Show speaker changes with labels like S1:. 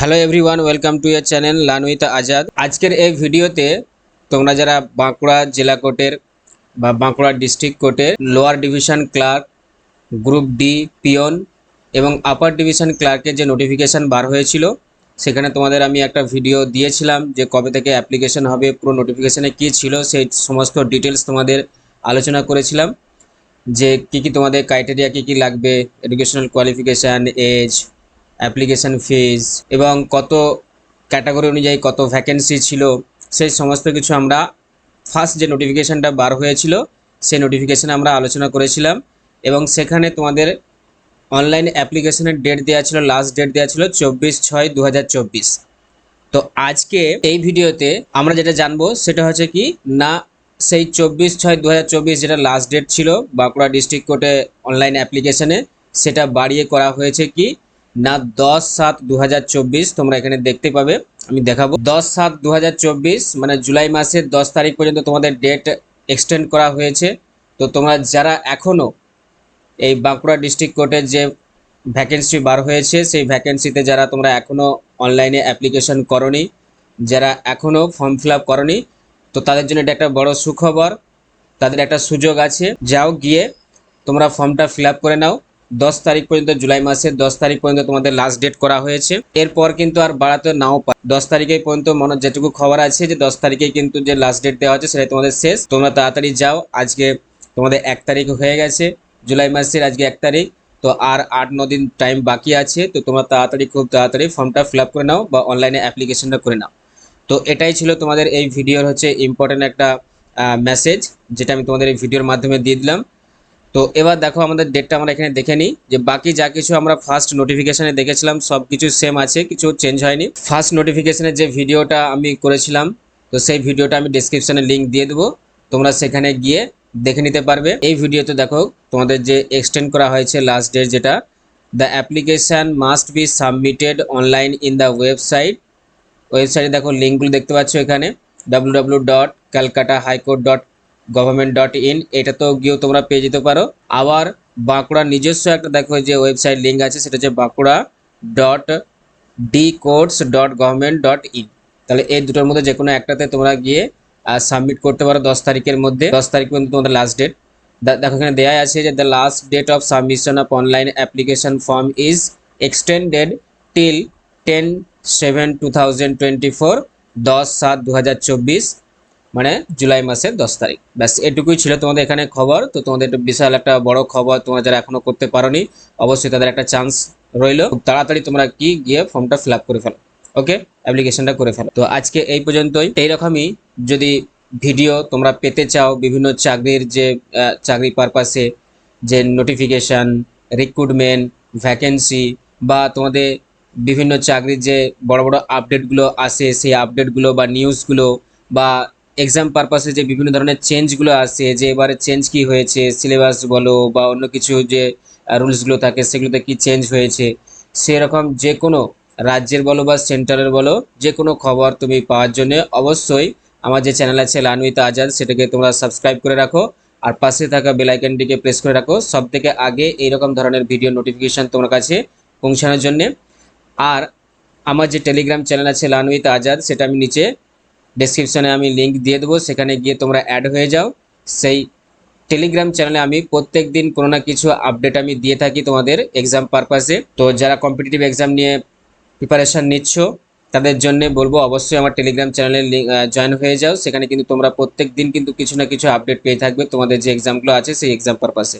S1: Hello everyone welcome to your channel Lanuita Azad আজকের এই ভিডিওতে তোমরা যারা বাঁকুড়া জেলা কোর্টের বা বাঁকুড়া ডিস্ট্রিক্ট কোর্টের lower division clerk group D peon এবং আপার ডিভিশন ক্লার্কের যে নোটিফিকেশান বার হয়েছিল, সেখানে তোমাদের আমি একটা ভিডিও দিয়েছিলাম যে কবে থেকে অ্যাপ্লিকেশন হবে, পুরো নোটিফিকেশানে কী ছিল, সেই সমস্ত ডিটেলস তোমাদের আলোচনা করেছিলাম যে কী কী তোমাদের ক্রাইটেরিয়া কী কী লাগবে educational qualification age application fees এবং কত ক্যাটাগরি অনুযায়ী কত ভ্যাকেন্সি ছিল, সেই সমস্ত কিছু আমরা ফার্স্ট যে নোটিফিকেশানটা বার হয়েছিল, সেই নোটিফিকেশানে আমরা আলোচনা করেছিলাম এবং সেখানে তোমাদের অনলাইন অ্যাপ্লিকেশনের ডেট দেওয়া ছিল লাস্ট ডেট দেওয়া ছিল চব্বিশ ছয় দু তো আজকে এই ভিডিওতে আমরা যেটা জানব সেটা হচ্ছে কি, না সেই চব্বিশ ছয় দু যেটা লাস্ট ডেট ছিল বাঁকুড়া ডিস্ট্রিক্ট কোর্টে অনলাইন অ্যাপ্লিকেশনে সেটা বাড়িয়ে করা হয়েছে কি না, দশ সাত দু তোমরা এখানে দেখতে পাবে, আমি দেখাবো। দশ সাত দু মানে জুলাই মাসের দশ তারিখ পর্যন্ত তোমাদের ডেট এক্সটেন্ড করা হয়েছে। তো তোমরা যারা এখনও এই বাঁকুড়া ডিস্ট্রিক্ট কোর্টের যে ভ্যাকেন্সি বার হয়েছে, সেই ভ্যাকেন্সিতে যারা তোমরা এখনও অনলাইনে অ্যাপ্লিকেশন করনি, যারা এখনও ফর্ম ফিল আপ করনি, তো তাদের জন্য এটা একটা বড় সুখবর। তাদের একটা সুযোগ আছে। যাও গিয়ে তোমরা ফর্মটা ফিল আপ করে নাও। দশ তারিখ পর্যন্ত, জুলাই মাসের দশ তারিখ পর্যন্ত তোমাদের লাস্ট ডেট করা হয়েছে। এরপর কিন্তু আর বাড়াতে নাও পারে দশ তারিখে পর্যন্ত মনে যেটুকু খবর আছে যে দশ তারিখে কিন্তু যে লাস্ট ডেট দেওয়া হচ্ছে সেটা তোমাদের শেষ। তোমরা তাড়াতাড়ি যাও, আজকে তোমাদের এক তারিখ হয়ে গেছে, জুলাই মাসের আজকে এক তারিখ। তো আর আট, ন দিন টাইম বাকি আছে, তো তোমরা তাড়াতাড়ি খুব তাড়াতাড়ি ফর্মটা ফিল করে নাও বা অনলাইনে অ্যাপ্লিকেশনটা করে নাও। তো এটাই ছিল তোমাদের এই ভিডিওর হচ্ছে ইম্পর্টেন্ট একটা মেসেজ যেটা আমি তোমাদের এই ভিডিওর মাধ্যমে দিয়ে দিলাম। তো এবার দেখো আমাদের ডেটটা আমরা এখানে দেখে নিই যে বাকি যা কিছু আমরা ফার্স্ট নোটিফিকেশানে দেখেছিলাম সব কিছু সেম আছে, কিছু চেঞ্জ হয়নি। ফার্স্ট নোটিফিকেশানের যে ভিডিওটা আমি করেছিলাম, তো সেই ভিডিওটা আমি ডিসক্রিপশানে লিঙ্ক দিয়ে দেবো। তোমরা সেখানে গিয়ে দেখে নিতে পারবে। এই ভিডিওতে দেখো, তোমাদের যে এক্সটেন্ড করা হয়েছে লাস্ট ডেট যেটা the application must be submitted online in the website ওয়েবসাইটে দেখো লিঙ্কগুলো দেখতে পাচ্ছ এখানে W dot Calcutta high court dot government dot in এটাতেও গিয়েও তোমরা পেয়ে যেতে পারো। আবার বাঁকুড়ার নিজস্ব একটা দেখো যে ওয়েবসাইট লিঙ্ক আছে, সেটা হচ্ছে Bankura dot D courts dot government dot in তাহলে এই দুটোর মধ্যে যে কোনো একটাতে তোমরা গিয়ে সাবমিট করতে পারো দশ তারিখের মধ্যে। দশ তারিখ পর্যন্ত তোমাদের লাস্ট ডেট দেখো এখানে দেওয়া আছে যে the last date of submission of online application form is extended till ten seven two thousand twenty four দশ সাত দু হাজার চব্বিশ। মানে জুলাই মাসের দশ তারিখ। ব্যাস, এটুকুই ছিল তোমাদের এখানে খবর। তো তোমাদের একটা বিশাল একটা বড় খবর তোমরা যারা এখনও করতে পারোনি, অবশ্যই তাদের একটা চান্স রইল। খুব তাড়াতাড়ি তোমরা কি গিয়ে ফর্মটা ফিল করে ফেলো ওকে অ্যাপ্লিকেশনটা করে ফেলো। তো আজকে এই পর্যন্তই। এইরকমই যদি ভিডিও তোমরা পেতে চাও, বিভিন্ন চাকরির যে চাকরি পারপাসে যে নোটিফিকেশান রিক্রুটমেন্ট ভ্যাকেন্সি বা তোমাদের বিভিন্ন চাকরির যে বড় বড় আপডেটগুলো আসে, সেই আপডেটগুলো বা নিউজগুলো বা এক্সাম পারপাসে যে বিভিন্ন ধরনের চেঞ্জগুলো আসে, যে এবারে চেঞ্জ কি হয়েছে সিলেবাস বলো বা অন্য কিছু যে রুলসগুলো থাকে, সেগুলোতে কি চেঞ্জ হয়েছে, সেরকম যে কোনো রাজ্যের বলো বা সেন্টারের বলো যে কোনো খবর তুমি পাওয়ার জন্য অবশ্যই আমার যে চ্যানেল আছে লানউইত আজাদ সেটাকে তোমরা সাবস্ক্রাইব করে রাখো আর পাশে থাকা বেলাইকনটিকে প্রেস করে রাখো সব থেকে আগে এইরকম ধরনের ভিডিও নোটিফিকেশান তোমার কাছে পৌঁছানোর জন্যে। আর আমার যে টেলিগ্রাম চ্যানেল আছে লানউইত আজাদ সেটা আমি নিচে ডেসক্রিপশনে আমি লিঙ্ক দিয়ে দেবো, সেখানে গিয়ে তোমরা অ্যাড হয়ে যাও। সেই টেলিগ্রাম চ্যানেলে আমি প্রত্যেক দিন কোনো না কিছু আপডেট আমি দিয়ে থাকি তোমাদের এক্সাম পারপাসে তো যারা কম্পিটিটিভ এক্সাম নিয়ে প্রিপারেশান নিচ্ছ, তাদের জন্য বলব অবশ্যই আমার টেলিগ্রাম চ্যানেলে জয়েন হয়ে যাও। সেখানে কিন্তু তোমরা প্রত্যেক দিন কিন্তু কিছু না কিছু আপডেট পেয়ে থাকবে তোমাদের যে এক্সামগুলো আছে সেই এক্সাম পারপাসে